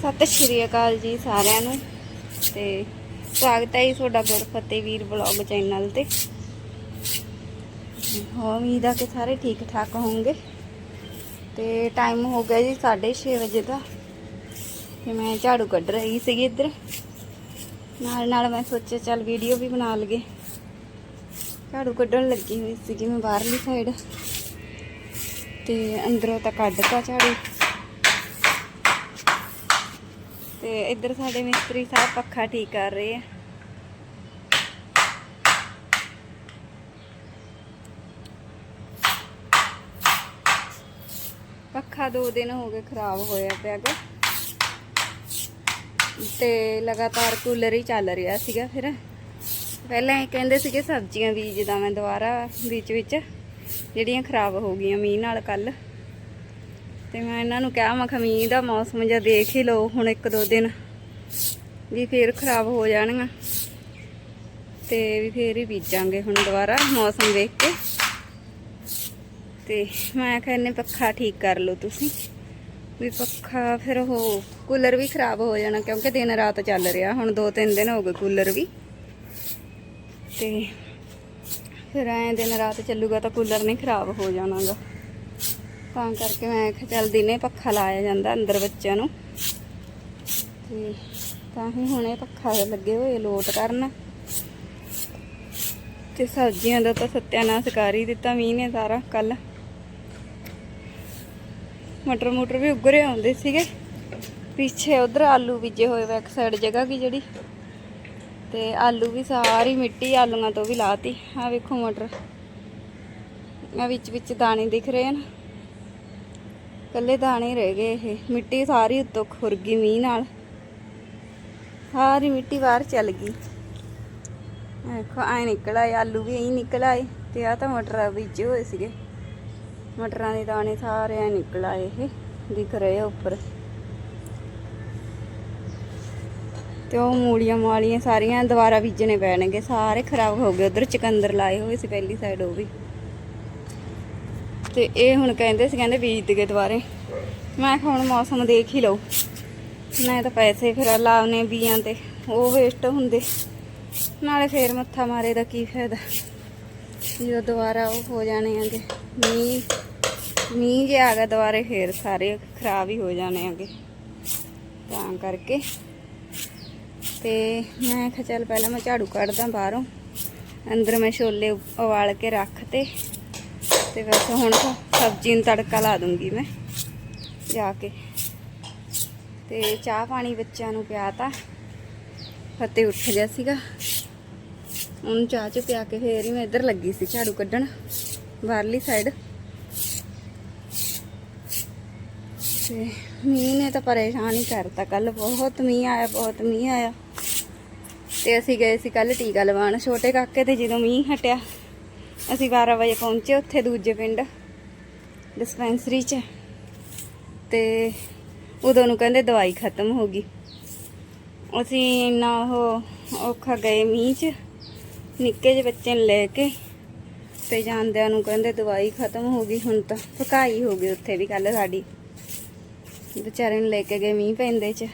ਸਤਿ ਸ਼੍ਰੀ ਅਕਾਲ ਜੀ ਸਾਰਿਆਂ ਨੂੰ ਤੇ ਸਵਾਗਤ ਹੈ ਜੀ ਤੁਹਾਡਾ ਗੁਰਫਤਿਹ ਵੀਰ ਬਲੌਗ ਚੈਨਲ ਤੇ। ਹੋ, ਉਮੀਦ ਆ ਕਿ ਸਾਰੇ ਠੀਕ ਠਾਕ ਹੋਵੋਗੇ। ਤੇ ਟਾਈਮ ਹੋ ਗਿਆ ਜੀ 6:30 ਵਜੇ ਦਾ। ਤੇ ਮੈਂ ਝਾੜੂ ਕੱਢ ਰਹੀ ਸੀਗੀ ਇੱਧਰ। ਨਾਲ ਨਾਲ ਮੈਂ ਸੋਚਿਆ ਚੱਲ ਵੀਡੀਓ ਵੀ ਬਣਾ ਲਈਏ। ਝਾੜੂ ਕੱਢਣ ਲੱਗੀ ਹੋਈ ਸੀਗੀ ਮੈਂ ਬਾਹਰਲੀ ਸਾਈਡ ਤੇ ਅੰਦਰੋਂ ਤਾਂ ਕੱਢਤਾ ਝਾੜੂ। ਤੇ ਇੱਧਰ ਸਾਡੇ ਮਿਸਤਰੀ ਸਾਹਿਬ ਪੱਖਾ ਠੀਕ ਕਰ ਰਹੇ ਆ। ਪੱਖਾ ਦੋ ਦਿਨ ਹੋ ਗਏ ਖਰਾਬ ਹੋਇਆ ਪਿਆ ਗਾ। ਤੇ ਲਗਾਤਾਰ ਕੂਲਰ ਹੀ ਚੱਲ ਰਿਹਾ ਸੀਗਾ ਫਿਰ। ਪਹਿਲਾਂ ਇਹ ਕਹਿੰਦੇ ਸੀਗੇ ਸਬਜ਼ੀਆਂ ਬੀਜਦਾ ਮੈਂ ਦੁਬਾਰਾ ਵਿੱਚ ਵਿੱਚ ਜਿਹੜੀਆਂ ਖਰਾਬ ਹੋ ਗਈਆਂ ਮੀਂਹ ਨਾਲ ਕੱਲ ਤੇ ਮੈਂ ਇਹਨਾਂ ਨੂੰ ਕਿਹਾ, ਮੈਂ ਕਿਹਾ ਮੀਂਹ ਦਾ ਮੌਸਮ ਜਾਂ ਦੇਖ ਹੀ ਲਓ, ਹੁਣ ਇੱਕ ਦੋ ਦਿਨ ਵੀ ਫੇਰ ਖਰਾਬ ਹੋ ਜਾਣਗੀਆਂ ਤੇ ਵੀ ਫੇਰ ਹੀ ਬੀਜਾਂਗੇ ਹੁਣ ਦੁਬਾਰਾ ਮੌਸਮ ਵੇਖ ਕੇ। ਤੇ ਮੈਂ ਕਿਹਾ ਇਹਨੇ ਪੱਖਾ ਠੀਕ ਕਰ ਲਓ ਤੁਸੀਂ। ਵੀ ਪੱਖਾ ਫਿਰ ਉਹ ਕੂਲਰ ਵੀ ਖਰਾਬ ਹੋ ਜਾਣਾ, ਕਿਉਂਕਿ ਦਿਨ ਰਾਤ ਚੱਲ ਰਿਹਾ, ਹੁਣ ਦੋ ਤਿੰਨ ਦਿਨ ਹੋ ਗਏ ਕੂਲਰ ਵੀ। ਤੇ ਫਿਰ ਐਂ ਦਿਨ ਰਾਤ ਚੱਲੂਗਾ ਤਾਂ ਕੂਲਰ ਨਹੀਂ ਖਰਾਬ ਹੋ ਜਾਣਾਗਾ। ਤਾਂ ਕਰਕੇ ਮੈਂ ਕਿਹਾ ਚੱਲ ਦਿਨੇ ਪੱਖਾ ਲਾਇਆ ਜਾਂਦਾ ਅੰਦਰ ਬੱਚਿਆਂ ਨੂੰ। ਤੇ ਤਾਂ ਹੀ ਹੁਣ ਇਹ ਪੱਖਾ ਲੱਗੇ ਹੋਏ ਲੋਟ ਕਰਨ। ਤੇ ਸਬਜ਼ੀਆਂ ਦਾ ਤਾਂ ਸੱਤਿਆਨਾਸ਼ ਕਰ ਹੀ ਦਿੱਤਾ ਮੀਂਹ ਨੇ ਸਾਰਾ ਕੱਲ ਮਟਰ ਮੁਟਰ ਵੀ ਉੱਗਰੇ ਆਉਂਦੇ ਸੀਗੇ। ਪਿੱਛੇ ਉਧਰ ਆਲੂ ਬੀਜੇ ਹੋਏ ਬੈਕ ਸਾਈਡ ਜਗ੍ਹਾ ਕੀ ਜਿਹੜੀ। ਤੇ ਆਲੂ ਵੀ ਸਾਰੀ ਮਿੱਟੀ ਆਲੂਆਂ ਤੋਂ ਵੀ ਲਾਤੀ। ਆ ਵੇਖੋ ਮਟਰ। ਆ ਵਿੱਚ ਵਿੱਚ ਦਾਣੇ ਦਿਖ ਰਹੇ ਹਨ। ਕੱਲੇ ਦਾਣੇ ਰਹਿ ਗਏ ਇਹ। ਮਿੱਟੀ ਸਾਰੀ ਉੱਤੋਂ ਖੁਰ ਗਈ ਮੀਂਹ ਨਾਲ। ਸਾਰੀ ਮਿੱਟੀ ਬਾਹਰ ਚੱਲ ਗਈ। ਦੇਖੋ ਐ ਨਿਕਲ ਆਏ, ਆਲੂ ਵੀ ਐਂ ਨਿਕਲ ਆਏ ਤੇ ਆ ਤਾਂ ਮਟਰ ਬੀਜੇ ਹੋਏ ਸੀਗੇ। ਮਟਰਾਂ ਦੇ ਦਾਣੇ ਸਾਰੇ ਐ ਨਿਕਲ ਆਏ ਇਹ, ਦਿਖ ਰਹੇ ਉੱਪਰ। ਤੇ ਉਹ ਮੂਲੀਆਂ ਮਾਲੀਆਂ ਸਾਰੀਆਂ ਦੁਬਾਰਾ ਬੀਜਣੇ ਪੈਣਗੇ, ਸਾਰੇ ਖਰਾਬ ਹੋ ਗਏ। ਉਧਰ ਚਕੰਦਰ ਲਾਏ ਹੋਏ ਸੀ, ਪਹਿਲੀ ਸਾਈਡ ਉਹ ਵੀ। ਤੇ ਇਹ ਹੁਣ ਕਹਿੰਦੇ ਸੀ, ਕਹਿੰਦੇ ਬੀਜ ਦਗੇ ਦੁਬਾਰੇ ਮੈਂ ਕਿਹਾ ਹੁਣ ਮੌਸਮ ਦੇਖ ਹੀ ਲਓ। ਮੈਂ ਤਾਂ ਪੈਸੇ ਫਿਰ ਲਾਉਨੇ ਬੀਆਂ ਤੇ, ਉਹ ਵੇਸਟ ਹੁੰਦੇ। ਨਾਲੇ ਫੇਰ ਮੱਥਾ ਮਾਰੇ ਦਾ ਕੀ ਫਾਇਦਾ? ਜਦੋਂ ਦੁਬਾਰਾ ਉਹ ਹੋ ਜਾਣੇ ਆਗੇ, ਮੀਂਹ ਮੀਂਹ ਜੇ ਆ ਗਿਆ ਦੁਬਾਰੇ, ਫੇਰ ਸਾਰੇ ਖਰਾਬ ਹੀ ਹੋ ਜਾਣੇ ਆਗੇ। ਤਾਂ ਕਰਕੇ। ਤੇ ਮੈਂ ਕਿਹਾ ਚੱਲ ਪਹਿਲਾਂ ਮੈਂ ਝਾੜੂ ਕੱਢਦਾ ਬਾਹਰੋਂ। ਅੰਦਰ ਮੈਂ ਛੋਲੇ ਉਬਾਲ ਕੇ ਰੱਖ ਤੇ ਤੇ ਬਸ ਹੁਣ ਤਾਂ ਸਬਜ਼ੀ ਨੂੰ ਤੜਕਾ ਲਾ ਦੂੰਗੀ ਮੈਂ, ਜਾ ਕੇ। ਤੇ ਚਾਹ ਪਾਣੀ ਬੱਚਿਆਂ ਨੂੰ ਪਿਆਤਾ ਫਤਿਹ ਉੱਠ ਗਿਆ ਸੀਗਾ। ਉਹਨੂੰ ਚਾਹ ਚ ਪਿਆ ਕੇ ਫੇਰ ਹੀ ਮੈਂ ਇੱਧਰ ਲੱਗੀ ਸੀ ਝਾੜੂ ਕੱਢਣ, ਬਾਹਰਲੀ ਸਾਈਡ ਤੇ ਮੀਂਹ ਨੇ ਤਾਂ ਪਰੇਸ਼ਾਨ ਹੀ ਕਰਤਾ ਕੱਲ, ਬਹੁਤ ਮੀਂਹ ਆਇਆ, ਬਹੁਤ ਮੀਂਹ ਆਇਆ। ਤੇ ਅਸੀਂ ਗਏ ਸੀ ਕੱਲ ਟੀਕਾ ਲਵਾਉਣ, ਛੋਟੇ ਕਾਕੇ ਤੇ ਜਦੋਂ ਮੀਂਹ ਹਟਿਆ ਅਸੀਂ 12 ਵਜੇ ਪਹੁੰਚੇ ਉੱਥੇ ਦੂਜੇ ਪਿੰਡ ਡਿਸਪੈਂਸਰੀ 'ਚ। ਤੇ ਉਦੋਂ ਨੂੰ ਕਹਿੰਦੇ ਦਵਾਈ ਖਤਮ ਹੋ ਗਈ। ਅਸੀਂ ਇੰਨਾ ਉਹ ਔਖਾ ਗਏ ਮੀਂਹ 'ਚ, ਨਿੱਕੇ ਜਿਹੇ ਬੱਚੇ ਨੂੰ ਲੈ ਕੇ, ਤੇ ਜਾਂਦਿਆਂ ਨੂੰ ਕਹਿੰਦੇ ਦਵਾਈ ਖਤਮ ਹੋ ਗਈ, ਹੁਣ ਤਾਂ ਪਕਾਈ ਹੋ ਗਈ ਉੱਥੇ ਵੀ ਕੱਲ ਸਾਡੀ। ਵਿਚਾਰੇ ਨੂੰ ਲੈ ਕੇ ਗਏ ਮੀਂਹ ਪੈਂਦੇ 'ਚ,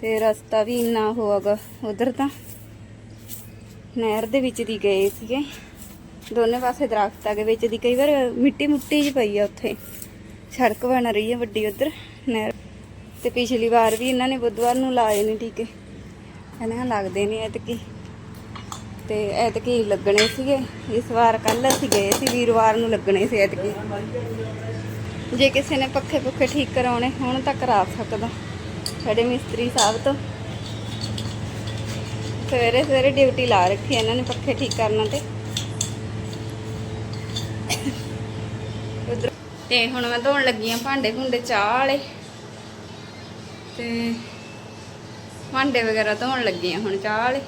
ਤੇ ਰਸਤਾ ਵੀ ਇੰਨਾ ਹੋਗਾ ਉਧਰ ਤਾਂ। ਨਹਿਰ ਦੇ ਵਿੱਚ ਦੀ ਗਏ ਸੀਗੇ। ਦੋਨੇ ਪਾਸੇ ਦਰਖਤਾਂ ਦੇ ਵਿੱਚ ਦੀ ਕਈ ਵਾਰ ਮਿੱਟੀ ਮੁੱਟੀ ਜਿਹੀ ਪਈ ਆ ਉੱਥੇ। ਸੜਕ ਬਣ ਰਹੀ ਹੈ ਵੱਡੀ ਉਧਰ, ਨਹਿਰ। ਤੇ ਪਿਛਲੀ ਵਾਰ ਵੀ ਇਹਨਾਂ ਨੇ ਬੁੱਧਵਾਰ ਨੂੰ ਲਾਏ ਨੇ ਟੀਕੇ ਕਹਿੰਦੇ ਲੱਗਦੇ ਨਹੀਂ ਐਤਕੀ। ਤੇ ਐਤਕੀ ਲੱਗਣੇ ਸੀਗੇ, ਇਸ ਵਾਰ ਕੱਲ ਅਸੀਂ ਗਏ ਸੀ, ਵੀਰਵਾਰ ਨੂੰ ਲੱਗਣੇ ਸੀ ਐਤਕੀ। ਜੇ ਕਿਸੇ ਨੇ ਪੱਖੇ ਪੁੱਖੇ ਠੀਕ ਕਰਾਉਣੇ, ਹੁਣ ਤਾਂ ਕਰਾ ਸਕਦਾ। ਸਾਡੇ ਮਿਸਤਰੀ ਸਾਹਿਬ ਤੋਂ। ਸਵੇਰੇ ਸਵੇਰੇ ਡਿਊਟੀ ਲਾ ਰੱਖੀ ਇਹਨਾਂ ਨੇ ਪੱਖੇ ਠੀਕ ਕਰਨਾ ਤੇ ਉਧਰ ਤੇ ਹੁਣ ਮੈਂ ਧੋਣ ਲੱਗੀ ਆ ਭਾਂਡੇ ਭੁੰਡੇ ਚਾਹ ਵਾਲੇ। ਤੇ ਭਾਂਡੇ ਵਗੈਰਾ ਧੋਣ ਲੱਗੀ ਆ ਹੁਣ ਚਾਹ ਵਾਲੇ।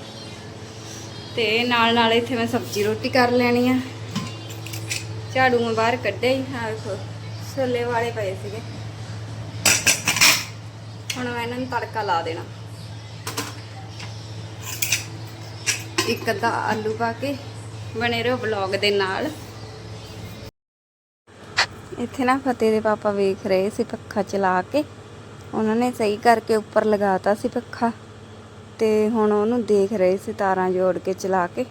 ਤੇ ਨਾਲ ਨਾਲ ਇੱਥੇ ਮੈਂ ਸਬਜ਼ੀ ਰੋਟੀ ਕਰ ਲੈਣੀ ਆ। ਝਾੜੂ ਮੈਂ ਬਾਹਰ ਕੱਢਿਆ ਹੀ ਹਾਂ ਛੋਲੇ ਵਾਲੇ ਪਏ ਸੀਗੇ। ਹੁਣ ਮੈਂ ਇਹਨਾਂ ਨੂੰ ਤੜਕਾ ਲਾ ਦੇਣਾ। ਇੱਕ ਅੱਧਾ ਆਲੂ ਪਾ ਕੇ, ਬਣੇ ਰਹੋ ਬਲੌਗ ਦੇ ਨਾਲ। ਇੱਥੇ ਨਾ ਫਤਿਹ ਦੇ ਪਾਪਾ ਵੇਖ ਰਹੇ ਸੀ ਪੱਖਾ ਚਲਾ ਕੇ। ਉਹਨਾਂ ਨੇ ਸਹੀ ਕਰਕੇ ਉੱਪਰ ਲਗਾਤਾ ਸੀ ਪੱਖਾ ਤੇ ਹੁਣ ਉਹਨੂੰ ਦੇਖ ਰਹੇ ਸੀ ਤਾਰਾਂ ਜੋੜ ਕੇ ਚਲਾ ਕੇ।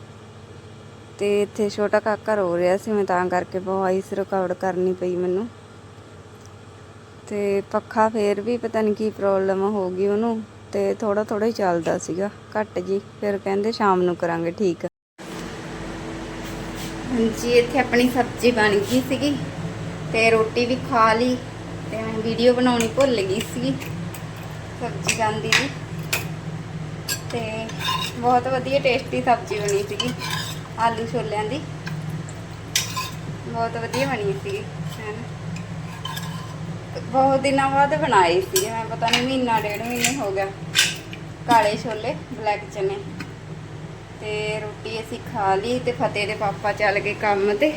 ਤੇ ਇੱਥੇ ਛੋਟਾ ਕਾਕਾ ਰੋ ਰਿਹਾ ਸੀ, ਮੈਂ ਤਾਂ ਕਰਕੇ ਵੌਇਸ ਰਿਕਾਰਡ ਕਰਨੀ ਪਈ ਮੈਨੂੰ। ਤੇ ਪੱਖਾ ਫੇਰ ਵੀ ਪਤਾ ਨਹੀਂ ਕੀ ਪ੍ਰੋਬਲਮ ਹੋ ਗਈ ਉਹਨੂੰ ਤੇ ਥੋੜਾ ਥੋੜਾ ਹੀ ਚੱਲਦਾ ਸੀਗਾ, ਘੱਟ ਜੀ। ਫਿਰ ਕਹਿੰਦੇ ਸ਼ਾਮ ਨੂੰ ਕਰਾਂਗੇ, ਠੀਕ। ਹਾਂਜੀ, ਇੱਥੇ ਆਪਣੀ ਸਬਜ਼ੀ ਬਣ ਗਈ ਸੀਗੀ। ਤੇ ਰੋਟੀ ਵੀ ਖਾ ਲਈ ਤੇ ਮੈਂ ਵੀਡੀਓ ਬਣਾਉਣੀ ਭੁੱਲ ਗਈ ਸੀਗੀ ਸਬਜ਼ੀ ਗਾਂਦੀ ਦੀ ਤੇ ਬਹੁਤ ਵਧੀਆ ਟੇਸਟੀ ਸਬਜ਼ੀ ਬਣੀ ਸੀਗੀ, ਆਲੂ ਛੋਲਿਆਂ ਦੀ। ਬਹੁਤ ਵਧੀਆ ਬਣੀ ਸੀਗੀ ਬਹੁਤ ਦਿਨਾਂ ਬਾਅਦ ਬਣਾਏ ਸੀ ਮੈਂ ਪਤਾ ਨਹੀਂ ਮਹੀਨਾ, ਡੇਢ ਮਹੀਨੇ ਹੋ ਗਿਆ। ਕਾਲੇ ਛੋਲੇ ਬਲੈਕ ਚਨੇ। ਤੇ ਰੋਟੀ ਅਸੀਂ ਖਾ ਲਈ ਤੇ ਫਤਿਹ ਦੇ ਪਾਪਾ ਚੱਲ ਗਏ ਕੰਮ ਤੇ।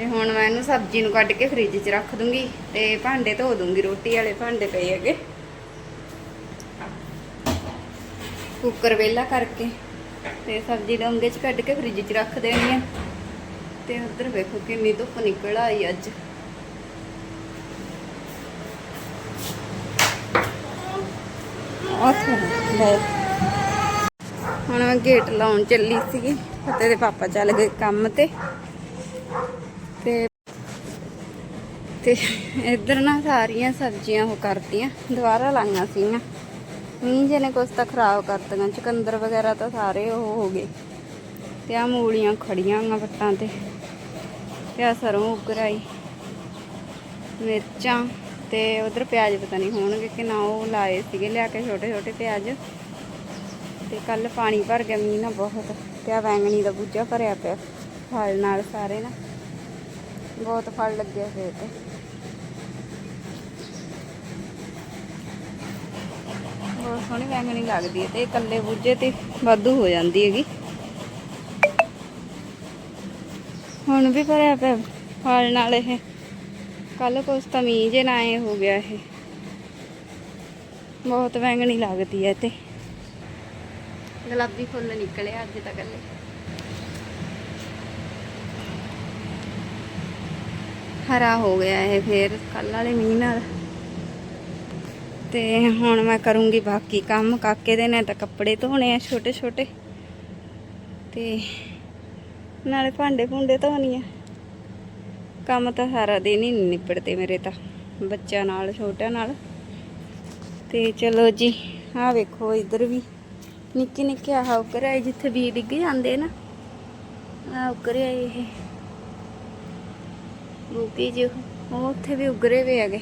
ਤੇ ਹੁਣ ਮੈਂ ਇਹਨੂੰ ਸਬਜ਼ੀ ਨੂੰ ਕੱਢ ਕੇ ਫ੍ਰਿਜ 'ਚ ਰੱਖ ਦੂੰਗੀ ਤੇ ਭਾਂਡੇ ਧੋ ਦੂੰਗੀ, ਰੋਟੀ ਵਾਲੇ ਭਾਂਡੇ ਪਏ ਹੈਗੇ। ਕੁੱਕਰ ਵੇਲਾ ਕਰਕੇ ਤੇ ਸਬਜ਼ੀ ਡੋਂਗੇ 'ਚ ਕੱਢ ਕੇ ਫ੍ਰਿਜ 'ਚ ਰੱਖ ਦੇਣੀ ਆ। ਤੇ ਉਧਰ ਵੇਖੋ ਕਿੰਨੀ ਧੁੱਪ ਨਿਕਲ ਆਈ ਅੱਜ। ਹੁਣ ਮੈਂ ਗੇਟ ਲਾਉਣ ਚੱਲੀ ਸੀਗੀ ਫਤਿਹ ਦੇ ਪਾਪਾ ਚੱਲ ਗਏ ਕੰਮ ਤੇ। ਤੇ ਇੱਧਰ ਨਾ ਸਾਰੀਆਂ ਸਬਜ਼ੀਆਂ ਉਹ ਕਰਤੀਆਂ, ਦੁਬਾਰਾ ਲਾਈਆਂ ਸੀਗੀਆਂ। ਮੀਂਹ ਜੇ ਨੇ ਕੁਛ ਤਾਂ ਖਰਾਬ ਕਰਤੀਆਂ, ਚੁਕੰਦਰ ਵਗੈਰਾ ਤਾਂ ਸਾਰੇ ਉਹ ਹੋ ਗਏ। ਤੇ ਆ ਮੂਲੀਆਂ ਖੜੀਆਂ ਆ ਵੱਟਾਂ ਤੇ ਤੇ ਆ ਸਰੋਂ ਉਗਰਾਈ, ਮਿਰਚਾਂ, ਤੇ ਉਧਰ ਪਿਆਜ਼ ਪਤਾ ਨਹੀਂ ਹੋਣਗੇ ਕਿ ਨਾ ਉਹ ਲਾਏ ਸੀਗੇ, ਲਿਆ ਕੇ ਛੋਟੇ ਛੋਟੇ ਪਿਆਜ਼। ਤੇ ਕੱਲ ਪਾਣੀ ਭਰ ਗਿਆ ਮੀਂਹ ਨਾ ਬਹੁਤ, ਤੇ ਆ ਵੈਂਗਣੀ ਦਾ ਬੂਝਾ ਭਰਿਆ ਪਿਆ, ਫਲ ਨਾਲ ਸਾਰੇ ਨਾ। ਬਹੁਤ ਫਲ ਲੱਗਿਆ ਹੋਏ ਤੇ ਬਹੁਤ ਸੋਹਣੀ ਵੈਂਗਣੀ ਲੱਗਦੀ ਹੈ ਤੇ ਇਕੱਲੇ ਬੂਝੇ ਤੇ ਵਾਧੂ ਹੋ ਜਾਂਦੀ ਹੈਗੀ। ਹੁਣ ਵੀ ਭਰਿਆ ਪਿਆ ਫਲ ਨਾਲ ਇਹ ਕੱਲ ਕੁਛ ਤਾਂ ਨਾ ਆਏ ਹੋ ਗਿਆ ਇਹ। ਬਹੁਤ ਵੈਂਗਣੀ ਲੱਗਦੀ ਹੈ ਤੇ। ਗੁਲਾਬੀ ਫੁੱਲ ਨਿਕਲੇ ਅੱਜ ਤਾਂ ਕੱਲੇ ਹਰਾ ਹੋ ਗਿਆ ਇਹ ਫੇਰ ਕੱਲ ਵਾਲੇ ਮੀਂਹ ਨਾਲ। ਤੇ ਹੁਣ ਮੈਂ ਕਰੂੰਗੀ ਬਾਕੀ ਕੰਮ। ਕਾਕੇ ਦੇ ਨੇ ਤਾਂ ਕੱਪੜੇ ਧੋਣੇ ਆ ਛੋਟੇ ਛੋਟੇ। ਤੇ ਨਾਲੇ ਭਾਂਡੇ ਭੁੰਡੇ ਧੋਣੀ ਆ। ਕੰਮ ਤਾਂ ਸਾਰਾ ਦਿਨ ਹੀ ਨੀ ਨਿਬੜਦੇ ਮੇਰੇ ਤਾਂ, ਬੱਚਿਆਂ ਨਾਲ, ਛੋਟਿਆਂ ਨਾਲ। ਤੇ ਚਲੋ ਜੀ, ਆਹ ਵੇਖੋ ਇੱਧਰ ਵੀ। ਨਿੱਕੇ ਨਿੱਕੇ ਆਹ ਉੱਕਰ ਆਏ ਜਿੱਥੇ ਵੀ ਡਿੱਗ ਜਾਂਦੇ ਨਾ। ਆਹ ਉੱਕਰ ਆਏ ਇਹ। ਬੂਟੀ ਜੀ ਉਹ ਉੱਥੇ ਵੀ ਉਗਰੇ ਵੇ ਹੈਗੇ।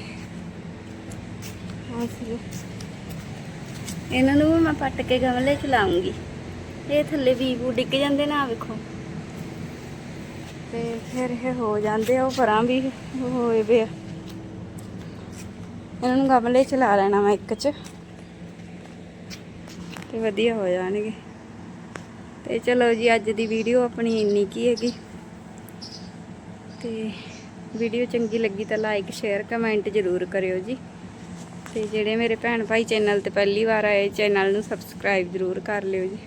ਇਹਨਾਂ ਨੂੰ ਵੀ ਮੈਂ ਪੱਟ ਕੇ ਗਮਲੇ ਚ ਲਾਉਂਗੀ। ਇਹ ਥੱਲੇ ਵੀ ਬੂ ਡਿੱਗ ਜਾਂਦੇ ਨਾ ਵੇਖੋ। ਤੇ ਫਿਰ ਇਹ ਹੋ ਜਾਂਦੇ ਉਹ ਪਰਾਂ ਵੀ ਹੋਏ ਵੇ ਇਹਨਾਂ ਨੂੰ ਗਮਲੇ ਚ ਲਾ ਲੈਣਾ ਮੈਂ ਇੱਕ ਚ। ਤੇ ਵਧੀਆ ਹੋ ਜਾਣਗੇ। ਤੇ ਚਲੋ ਜੀ, ਅੱਜ ਦੀ ਵੀਡੀਓ ਆਪਣੀ ਇੰਨੀ ਕੀ ਹੈਗੀ। ਤੇ ਵੀਡੀਓ ਚੰਗੀ ਲੱਗੀ ਤਾਂ ਲਾਈਕ ਸ਼ੇਅਰ ਕਮੈਂਟ ਜ਼ਰੂਰ ਕਰਿਓ ਜੀ। ਤੇ ਜਿਹੜੇ ਮੇਰੇ ਭੈਣ ਭਾਈ ਚੈਨਲ ਤੇ ਪਹਿਲੀ ਵਾਰ ਆਏ, ਚੈਨਲ ਨੂੰ ਸਬਸਕ੍ਰਾਈਬ ਜ਼ਰੂਰ ਕਰ ਲਿਓ ਜੀ।